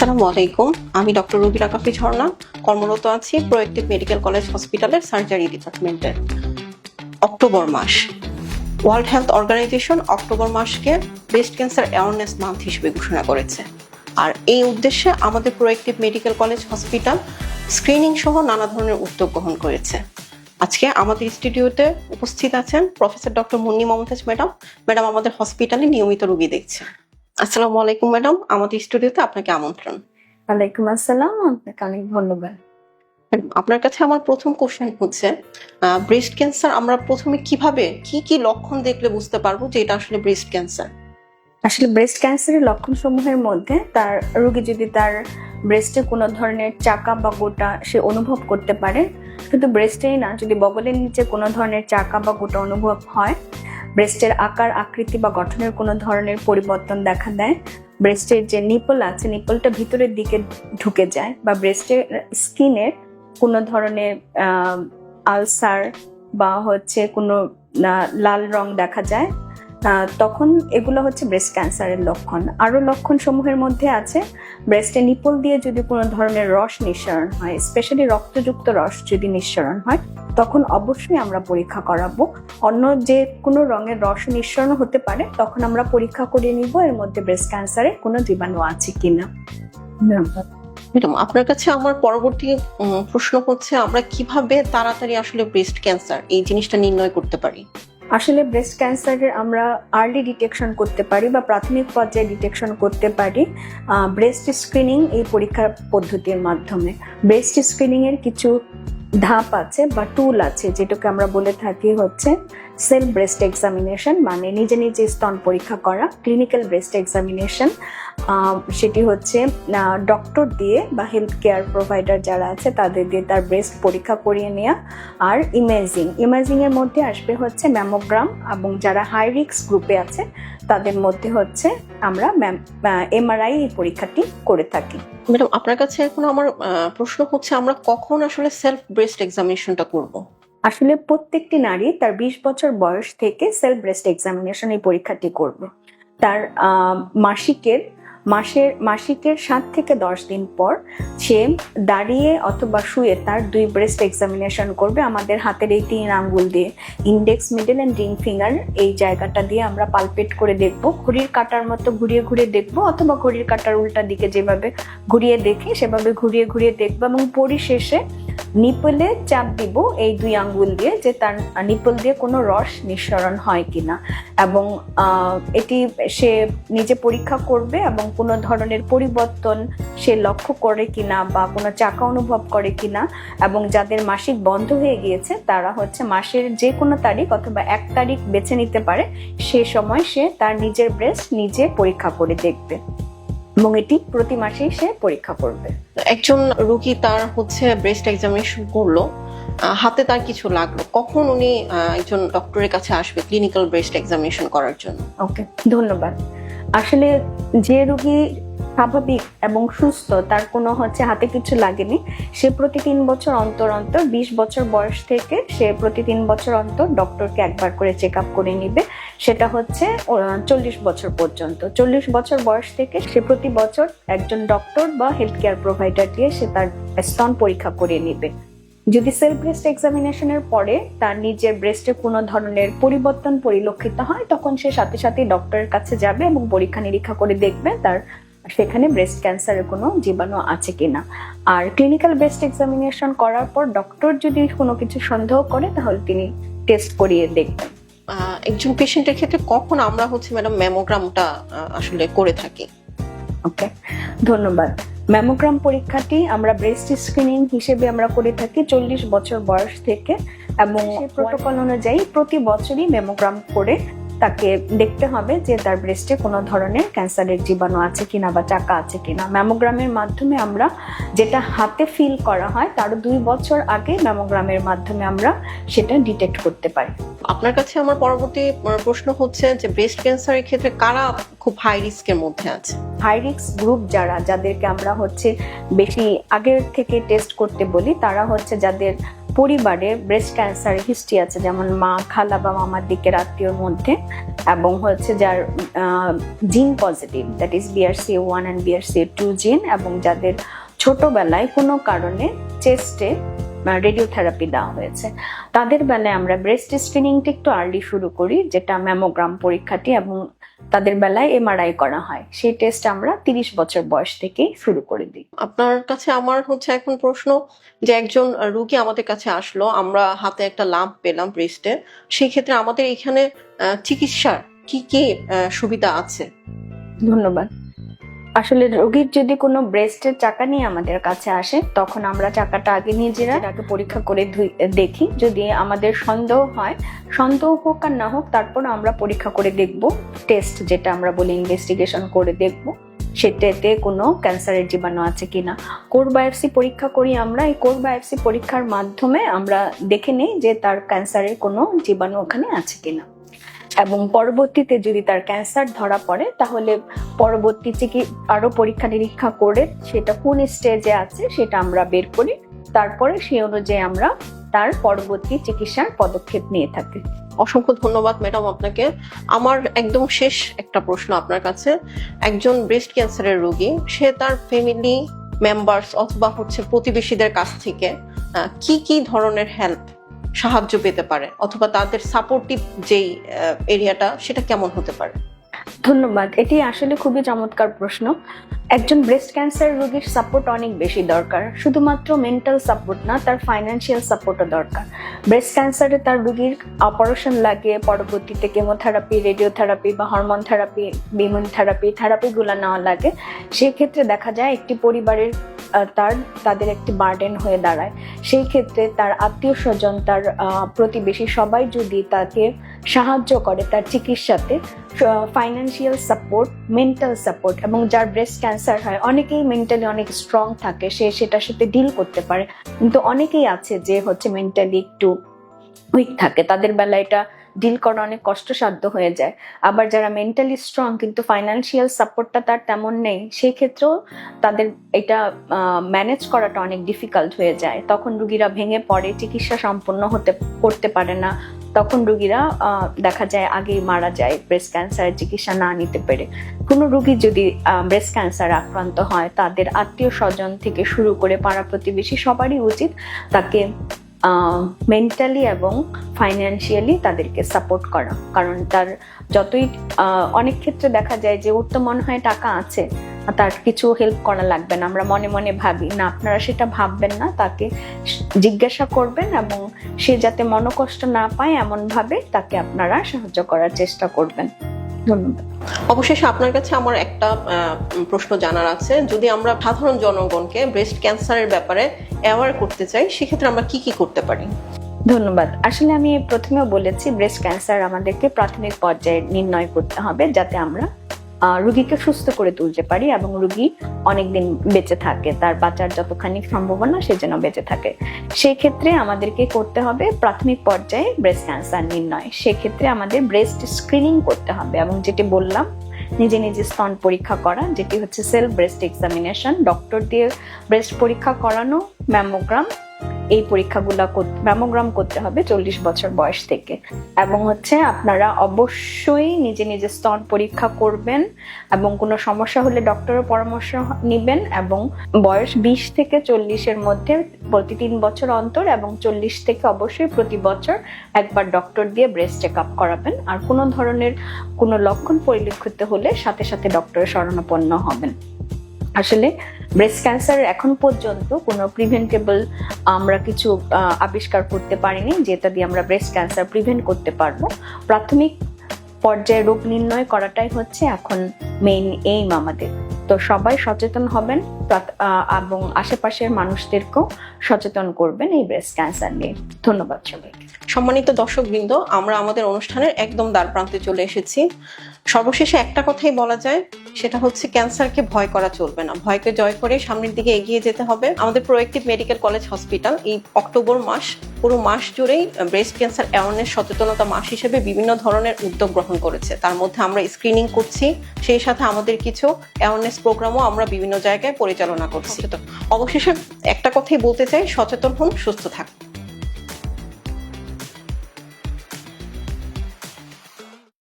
আসসালামু আলাইকুম। আমি ডক্টর রুবিরা কাফি ঝর্ণা। কর্মরত আছি প্রোয়েক্টিভ মেডিকেল কলেজ হসপিটালের সার্জারি ডিপার্টমেন্টে অক্টোবর মাস। ওয়ার্ল্ড হেলথ অর্গানাইজেশন অক্টোবর মাসকে ব্রেস্ট ক্যান্সার অ্যাওয়ারনেস মান্থ হিসেবে ঘোষণা করেছে। আর এই উদ্দেশ্যে আমাদের proactive medical college hospital screening সহ নানা ধরনের উদ্যোগ গ্রহণ করেছে। আজকে আমাদের স্টুডিওতে উপস্থিত আছেন professor doctor Munni Momtaz madam. Madam আমাদের হসপিটালে নিয়মিত রোগী দেখছে আসসালামু আলাইকুম ম্যাডাম। আমাদের স্টুডিওতে আপনাকে আমন্ত্রণ। ওয়ালাইকুম আসসালাম আপনাকে অনেক ধন্যবাদ। আপনার কাছে আমার প্রথম কোশ্চেন হচ্ছে ব্রেস্ট ক্যান্সার আমরা প্রথমে কীভাবে কি কি লক্ষণ দেখলে বুঝতে পারব যে এটা আসলে ব্রেস্ট ক্যান্সার আসলে ব্রেস্ট ক্যান্সারের লক্ষণ সমূহের মধ্যে তার রোগী যদি তার ব্রেস্টে কোনো ধরনের চাকা বা গোটা সে অনুভব করতে পারে শুধু ব্রেস্টেই না যদি বগলের নিচে কোনো ধরনের চাকা বা গোটা অনুভব হয় ব্রেস্টের আকার, আকৃতি বা গঠনের কোনো ধরনের পরিবর্তন দেখা দেয়। ব্রেস্টের যে নিপল আছে নিপলটা ভিতরের দিকে ঢুকে যায় বা ব্রেস্টের স্কিনের কোনো ধরনের আলসার বা হচ্ছে কোনো লাল রং দেখা যায় তখন এগুলো হচ্ছে ব্রেস্ট ক্যান্সারের লক্ষণ। আরও লক্ষণ সমূহের মধ্যে আছে ব্রেস্টে নিপল দিয়ে যদি কোনো ধরনের রস নিঃসরণ হয় স্পেশালি রক্তযুক্ত রস যদি নিঃসরণ হয় তখন অবশ্যই আমরা পরীক্ষা করাবো। অন্য যে কোনো রঙের রস নিঃসরণ হতে পারে তখন আমরা পরীক্ষা করে নিব। এর মধ্যে ব্রেস্ট ক্যান্সারে কোনো জীবাণু আছে কিনা। ম্যাডাম আপনার কাছে আমার পরবর্তী প্রশ্ন হচ্ছে আমরা কীভাবে তাড়াতাড়ি আসলে ব্রেস্ট ক্যান্সার এই জিনিসটা নির্ণয় করতে পারি? আসলে ব্রেস্ট ক্যান্সারের আমরা আর্লি ডিটেকশন করতে পারি বা প্রাথমিক পর্যায়ে ডিটেকশন করতে পারি ব্রেস্ট স্ক্রিনিং এই পরীক্ষার পদ্ধতির মাধ্যমে। ব্রেস্ট স্ক্রিনিং এর কিছু ধাপ আছে বা টুল আছে যেটাকে আমরা বলে থাকি হচ্ছে সেলফ ব্রেস্ট এক্সামিনেশন মানে নিজে নিজে স্তন পরীক্ষা করা ক্লিনিক্যাল ব্রেস্ট এক্সামিনেশন সেটি হচ্ছে ডক্টর দিয়ে বা হেলথ কেয়ার প্রোভাইডার যারা আছে, তাদের দিয়ে তার ব্রেস্ট পরীক্ষা করিয়ে নেওয়া আর ইমেজিং ইমেজিং এর মধ্যে আসবে হচ্ছে ম্যামোগ্রাম এবং যারা হাই রিক্স গ্রুপে আছে, তাদের মধ্যে হচ্ছে আমরা এমআরআই এই পরীক্ষাটি করে থাকি। ম্যাডাম, আপনার কাছে এখন আমার প্রশ্ন হচ্ছে, আমরা কখন আসলে সেলফ ব্রেস্ট এক্সামিনেশনটা করব? আসলে প্রত্যেকটি নারী তার বিশ বছর বয়স থেকে সেলফ ব্রেস্ট এক্সামিনেশন এই পরীক্ষাটি করবে। তার মাসিকের, মাসের, মাসিকের সাত থেকে দশ দিন পর সে দাঁড়িয়ে অথবা শুয়ে তার দুই ব্রেস্ট এক্সামিনেশন করবে। আমাদের হাতের এই তিন আঙ্গুল দিয়ে index middle and ring finger এই জায়গাটা দিয়ে আমরা পালপেট করে দেখব। ঘড়ির কাটার মতো ঘুরিয়ে ঘুরিয়ে দেখব অথবা ঘড়ির কাটার উল্টা দিকে যেভাবে ঘুরিয়ে দেখি সেভাবে ঘুরিয়ে ঘুরিয়ে দেখব এবং পরিশেষে নিপলে চাপ দিব এই দুই আঙ্গুল দিয়ে যে তার নিপল দিয়ে কোনো রস নিঃসরণ হয় কিনা। এবং এটি সে নিজে পরীক্ষা করবে এবং কোনো ধরনের পরিবর্তন সে লক্ষ্য করে কিনা বা কোনো চাকা অনুভব করে কিনা এবং যাদের মাসিক বন্ধ হয়ে গিয়েছে তারা হচ্ছে মাসের যে কোনো তারিখ অথবা এক তারিখ বেছে নিতে পারে, সে সময় সে তার নিজের ব্রেস্ট নিজে পরীক্ষা করে দেখবে। এবং এটি প্রতি মাসেই সে পরীক্ষা করবে। একজন রোগী তার হচ্ছে ব্রেস্ট এক্সামিনেশন করল হাতে তার কিছু লাগল। কখন উনি একজন ডক্টরের কাছে আসবে ক্লিনিক্যাল ব্রেস্ট এক্সামিনেশন করার জন্য? ওকে ধন্যবাদ। আসলে যে রোগী স্বাভাবিক এবং সুস্থ তার কোনো হচ্ছে হাতে কিছু লাগেনি সে প্রতি তিন বছর অন্তর অন্তর বিশ বছর বয়স থেকে সে প্রতি তিন বছর অন্তর ডক্টরকে একবার করে চেক আপ করে নিবে। সেটা হচ্ছে চল্লিশ বছর পর্যন্ত। চল্লিশ বছর বয়স থেকে সে প্রতি বছর একজন ডক্টর বা হেলথ কেয়ার প্রোভাইডার দিয়ে সে তার স্তন পরীক্ষা করে নিবে। যদি সেলফ ব্রেস্ট এক্সামিনেশনের পরে তার নিজের ব্রেস্টে কোনো ধরনের পরিবর্তন পরিলক্ষিত হয়, তখন সে সাথে সাথে ডক্টরের কাছে যাবে এবং পরীক্ষা নিরীক্ষা করে দেখবে তার সেখানে ব্রেস্ট ক্যান্সারের কোনো জীবাণু আছে কিনা। আর ক্লিনিক্যাল ব্রেস্ট এক্সামিনেশন করার পর ডক্টর যদি কোনো কিছু সন্দেহ করে, তাহলে তিনি টেস্ট করিয়ে দেখবেন। একজন পেশেন্টের ক্ষেত্রে কখন আমরা হচ্ছে ম্যাডাম ম্যামোগ্রামটা আসলে করে থাকি? ওকে ধন্যবাদ। ম্যামোগ্রাম পরীক্ষাটি আমরা ব্রেস্ট স্ক্রিনিং হিসেবে আমরা করে থাকি চল্লিশ বছর বয়স থেকে এবং প্রোটোকল অনুযায়ী প্রতি বছরই ম্যামোগ্রাম করে তাকে দেখতে হবে যে তার ব্রেস্টে কোনো ধরনের ক্যান্সারের জীবাণু আছে কিনা বা চাকা আছে কিনা। ম্যামোগ্রামের মাধ্যমে আমরা যেটা হাতে ফিল করা হয় তার দুই বছর আগে ম্যামোগ্রামের মাধ্যমে আমরা সেটা ডিটেক্ট করতে পারি। আপনার কাছে আমার পরবর্তী প্রশ্ন হচ্ছে যে ব্রেস্ট ক্যান্সারের ক্ষেত্রে কারা খুব হাই রিস্কের মধ্যে আছে? হাই রিস্ক গ্রুপ যারা যাদেরকে আমরা হচ্ছে বেশি আগের থেকে টেস্ট করতে বলি তারা হচ্ছে যাদের পরিবারে ব্রেস্ট ক্যান্সার হিস্ট্রি আছে, যেমন মা খালা বা মামার দিকের আত্মীয়র মধ্যে, এবং হচ্ছে যার gene positive that is BRC one and BRC two gene এবং যাদের ছোটবেলায় কোনো কারণে চেস্টে রেডিওথেরাপি দেওয়া হয়েছে। তাদের বেলায় আমরা ব্রেস্ট স্ক্রিনিংটি একটু আর্লি শুরু করি, যেটা ম্যামোগ্রাম পরীক্ষাটি এবং তাদের বেলায় এমআরআই করা হয়। সেই টেস্ট আমরা তিরিশ বছর বয়স থেকেই শুরু করে দিই। আপনার কাছে আমার হচ্ছে এখন প্রশ্ন যে একজন রুগী আমাদের কাছে আসলো আমরা হাতে একটা লাম্প পেলাম ব্রেস্টের সেই ক্ষেত্রে আমাদের এখানে চিকিৎসার কি কি সুবিধা আছে? ধন্যবাদ। আসলে রোগীর যদি কোনো ব্রেস্টের চাকা নিয়ে আমাদের কাছে আসে তখন আমরা চাকাটা আগে নিজেরা আগে পরীক্ষা করে দেখি। যদি আমাদের সন্দেহ হয় সন্দেহ হোক আর না হোক তারপর আমরা পরীক্ষা করে দেখব। টেস্ট যেটা আমরা বলি ইনভেস্টিগেশন করে দেখব সেটাতে কোনো ক্যান্সারের জীবাণু আছে কিনা। কোর বায়োপসি পরীক্ষা করি আমরা। এই কোর বায়োপসি পরীক্ষার মাধ্যমে আমরা দেখে নিই যে তার ক্যান্সারের কোনো জীবাণু ওখানে আছে কিনা। এবং পরবর্তীতে যদি তার ক্যান্সার ধরা পড়ে, তাহলে পরবর্তী চিকি আরও পরীক্ষা নিরীক্ষা করে সেটা কোন স্টেজে আছে সেটা আমরা বের করি। তারপরে সেই অনুযায়ী আমরা তার পরবর্তী চিকিৎসার পদক্ষেপ নিয়ে থাকি। অসংখ্য ধন্যবাদ ম্যাডাম আপনাকে। আমার একদম শেষ একটা প্রশ্ন আপনার কাছে। একজন ব্রেস্ট ক্যান্সারের রোগী, সে তার ফ্যামিলি মেম্বার্স অথবা হচ্ছে প্রতিবেশীদের কাছ থেকে কি কি ধরনের হেল্প সাহায্য পেতে পারে অথবা তাদের সাপোর্টিভ যেই এরিয়াটা সেটা কেমন হতে পারে? ধন্যবাদ। এটি আসলে খুবই চমৎকার প্রশ্ন। একজন ব্রেস্ট ক্যান্সার রোগীর সাপোর্ট অনেক বেশি দরকার। শুধুমাত্র মেন্টাল সাপোর্ট না, তার ফাইন্যান্সিয়াল সাপোর্টও দরকার। ব্রেস্ট ক্যান্সারে তার রোগীর অপারেশন লাগে, পরবর্তীতে কেমোথেরাপি রেডিওথেরাপি বা হরমোন থেরাপি বিমন থেরাপি থেরাপিগুলো নেওয়া লাগে। সেক্ষেত্রে দেখা যায় একটি পরিবারের তার, তাদের একটি বার্ডেন হয়ে দাঁড়ায়। সেই ক্ষেত্রে তার আত্মীয় স্বজন, তার প্রতিবেশী সবাই যদি তাকে সাহায্য করে তার চিকিৎসাতে ফাইন্যান্সিয়াল সাপোর্ট মেন্টাল সাপোর্ট এবং যার ব্রেস্ট ক্যান্সার হয়, অনেকেই মেন্টালি অনেক স্ট্রং থাকে, সে সেটার সাথে ডিল করতে পারে। কিন্তু অনেকেই আছে যে হচ্ছে মেন্টালি একটু উইক থাকে। তাদের বেলা এটা ডিল করা অনেক কষ্টসাধ্য হয়ে যায়। আবার যারা মেন্টালি স্ট্রং কিন্তু ফাইন্যান্সিয়াল সাপোর্টটা তার তেমন নেই সেই ক্ষেত্রেও তাদের এটা ম্যানেজ করাটা অনেক ডিফিকাল্ট হয়ে যায়। তখন রুগীরা ভেঙে পড়ে, চিকিৎসা সম্পন্ন হতে, করতে পারে না। তখন রুগীরা দেখা যায় আগেই মারা যায় ব্রেস্ট ক্যান্সারের চিকিৎসা না নিতে পেরে। কোনো রুগী যদি ব্রেস্ট ক্যান্সার আক্রান্ত হয়, তাদের আত্মীয় স্বজন থেকে শুরু করে পাড়া প্রতিবেশী সবারই উচিত তাকে মেন্টালি এবং ফাইন্যান্সিয়ালি তাদেরকে সাপোর্ট করা। কারণ তার যতই অনেক ক্ষেত্রে দেখা যায় যে ওর তো মনে হয় টাকা আছে তার কিছু হেল্প করা লাগবে না। আমরা মনে মনে ভাবি না আপনারা সেটা ভাববেন না তাকে জিজ্ঞাসা করবেন এবং সে যাতে মনোকষ্ট না পায় এমন ভাবে তাকে আপনারা সাহায্য করার চেষ্টা করবেন। ধন্যবাদ। অবশেষে আপনার কাছে আমার একটা প্রশ্ন জানার আছে। যদি আমরা সাধারণ জনগণকে ব্রেস্ট ক্যান্সারের ব্যাপারে অ্যাওয়ার করতে চাই সেক্ষেত্রে আমরা কি কি করতে পারি? ধন্যবাদ। আসলে আমি প্রথমেও বলেছি ব্রেস্ট ক্যান্সার আমাদেরকে প্রাথমিক পর্যায়ে নির্ণয় করতে হবে যাতে আমরা রুগীকে সুস্থ করে তুলতে পারি এবং রুগী অনেকদিন বেঁচে থাকে। তার বাঁচার যতখানি সম্ভাবনা সে যেন বেঁচে থাকে। সেই ক্ষেত্রে আমাদেরকে করতে হবে প্রাথমিক পর্যায়ে ব্রেস্ট ক্যান্সার নির্ণয়। সেক্ষেত্রে আমাদের ব্রেস্ট স্ক্রিনিং করতে হবে এবং যেটি বললাম, নিজে নিজে স্তন পরীক্ষা করা, যেটি হচ্ছে সেলফ ব্রেস্ট এক্সামিনেশন ডক্টর দিয়ে ব্রেস্ট পরীক্ষা করানো ম্যামোগ্রাম এই পরীক্ষাগুলো ম্যামোগ্রাম করতে হবে চল্লিশ বছর বয়স থেকে। এবং হচ্ছে আপনারা অবশ্যই নিজে নিজে স্তন পরীক্ষা করবেন এবং কোনো সমস্যা হলে ডক্টরের পরামর্শ নেবেন এবং বয়স বিশ থেকে চল্লিশের মধ্যে প্রতি তিন বছর অন্তর এবং চল্লিশ থেকে অবশ্যই প্রতি বছর একবার ডক্টর দিয়ে ব্রেস্ট চেক আপ করাবেন। আর কোনো ধরনের কোনো লক্ষণ পরিলক্ষিত হলে সাথে সাথে ডক্টরের শরণাপন্ন হবেন। আসলে ব্রেস্ট ক্যান্সারের এখন পর্যন্ত কোনো প্রিভেন্টেবল আমরা কিছু আবিষ্কার করতে পারিনি, যেটা দিয়ে আমরা ব্রেস্ট ক্যান্সার প্রিভেন্ট করতে পারব। প্রাথমিক পর্যায়ে রোগ নির্ণয় করাটাই হচ্ছে এখন মেইন এইম আমাদের। তো সবাই সচেতন হবেন এবং আশেপাশের মানুষদেরকেও সচেতন করবেন এই ব্রেস্ট ক্যান্সার নিয়ে। ধন্যবাদ সবাইকে। সম্মানিত দর্শকবৃন্দ, আমরা আমাদের অনুষ্ঠানের একদম দ্বার প্রান্তে চলে এসেছি। সর্বশেষে একটা কথাই বলা যায়, সেটা হচ্ছে ক্যান্সারকে ভয় করা চলবে না। ভয়কে জয় করে সামনের দিকে এগিয়ে যেতে হবে। আমাদের প্রোয়েক্টিভ মেডিকেল কলেজ হসপিটাল এই অক্টোবর মাস, পুরো মাস জুড়েই ব্রেস্ট ক্যান্সার অ্যাওয়ারনেস সচেতনতা মাস হিসেবে বিভিন্ন ধরনের উদ্যোগ গ্রহণ করেছে। তার মধ্যে আমরা স্ক্রিনিং করছি, সেই সাথে আমাদের কিছু অ্যাওয়ারনেস প্রোগ্রামও আমরা বিভিন্ন জায়গায় পরিচালনা করছি। অবশেষে একটা কথাই বলতে চাই, সচেতন হন, সুস্থ থাকুন।